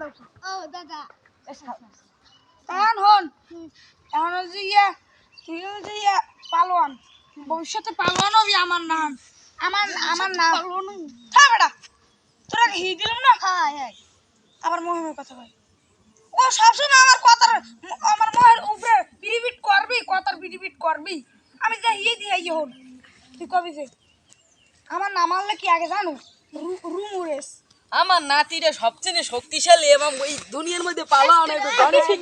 দাও ও দাদা এখন হন। এখন হচ্ছে ইয়া তুই হচ্ছে ইয়া পালোয়ান। ভবিষ্যতে পালোয়ান হবি আমার নাম। আমার আমার নাম। হ্যাঁ বেটা। তোরা হি দিলাম না? হ্যাঁ হ্যাঁ আবার মহিমের কথা ভাই। ও সবসময় আমার কথার আমার মহের উপরে পিরিপিট করবি কথার পিরিপিট করবি। আমি যা হিয়ে দিয়ে ইয়ে হন। তুই কবি যে আমার নাম আনলে কি আগে জানো? রুমুরেস। আমার নাতিটা সবচেয়ে শক্তিশালী এবং ওই দুনিয়ার মধ্যে পালা অনেক জনি সিং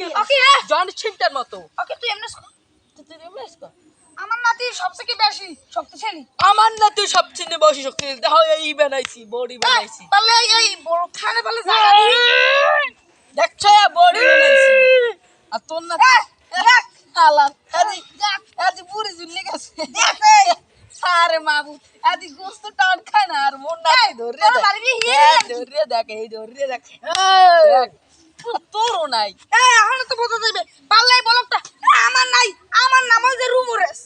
জনি সিংটার মতো। ওকে তুই এমনি তুই- এমনি আমার নাতি সবথেকে বেশি শক্তিশালী। আমার নাতি সবচেয়ে বেশি শক্তিশালী। দেখো এই বানাইছি বডি বানাইছি। পারলে এই বড় খানে পারলে জায়গা দেখছ বডি বানাইছি। আর তোর না পুরি গেছে। আরে মাবু গোস্ত টান খায় না আর মন না ধরে তোর দেখ বাড়ি হিয়ে এই দিলাম। ধরে দেখ এই ধরে দেখ। দেখ। তোরও নাই। এখন তো বোঝা যাবে পারলে এই বলকটা আমার নাই আমার নাম হচ্ছে রুমুরেস।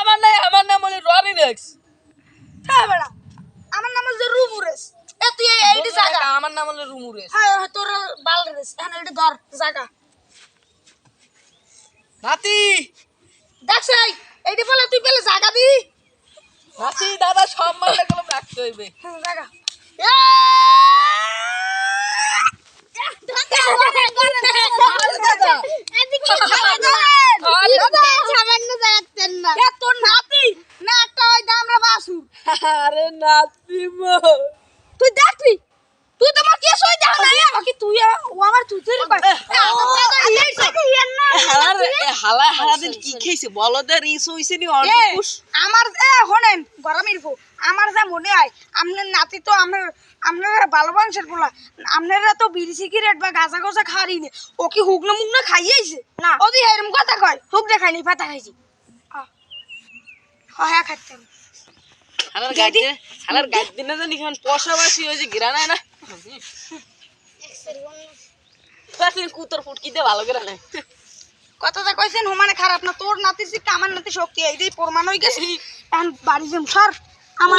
আমার নাই আমার নাম হলো রেক্স হ্যাঁ বেড়া আমার নাম হচ্ছে রুমুরেস। এ তুই এইটি জায়গা আমার নাম হলো রুমুরেস। হ্যাঁ তোর বাল রেস এখন এইটি ধর জায়গা নাতি! দেখছ এই এইটি বলে তুই পেলে জায়গা দি। নাতি দাদা সম্মানটা গুলো রাখতে হইবে। হ্যাঁ, জায়গা দাদা সামান্য জায়গাতেন না এ তোর নাতি না একটা ওই দামরা বাসু আরে মো। তুই তুই তো আমার কেস হয়ে যাও না বাকি তুই ও আমার তুই তুই। কয় হালা হালাদের কি খেয়েছে? বলদের ইস হইছে নি এ, অর্ধপুষ আমার এ হনেন গরমের আমার যা মনে হয় আপনার নাতি তো আমার আপনারা ভালো মানুষের বলা আপনারা তো বিড়ি সিগারেট বা গাঁজা গোজা খাওয়ারি নে। ও কি হুগনা মুগনা খাইয়েছে? না। ও দি এরম কথা কয় হুগনা খাইনি পাতা খাইছি। হ্যাঁ হবে। হালার গাইতে হালার গাইতে না জানি কেমন পশাবাসি হয়েছে গিরানায় না। তুই কুতর ফুটকিতে ভালো করে না। কথাটা কইছেন হুমানে খারাপ না তোর নাতির আমার নাতি শক্তি এইটাই প্রমাণ হয়ে গেছে। এখন বাড়ি যাম সর। আমার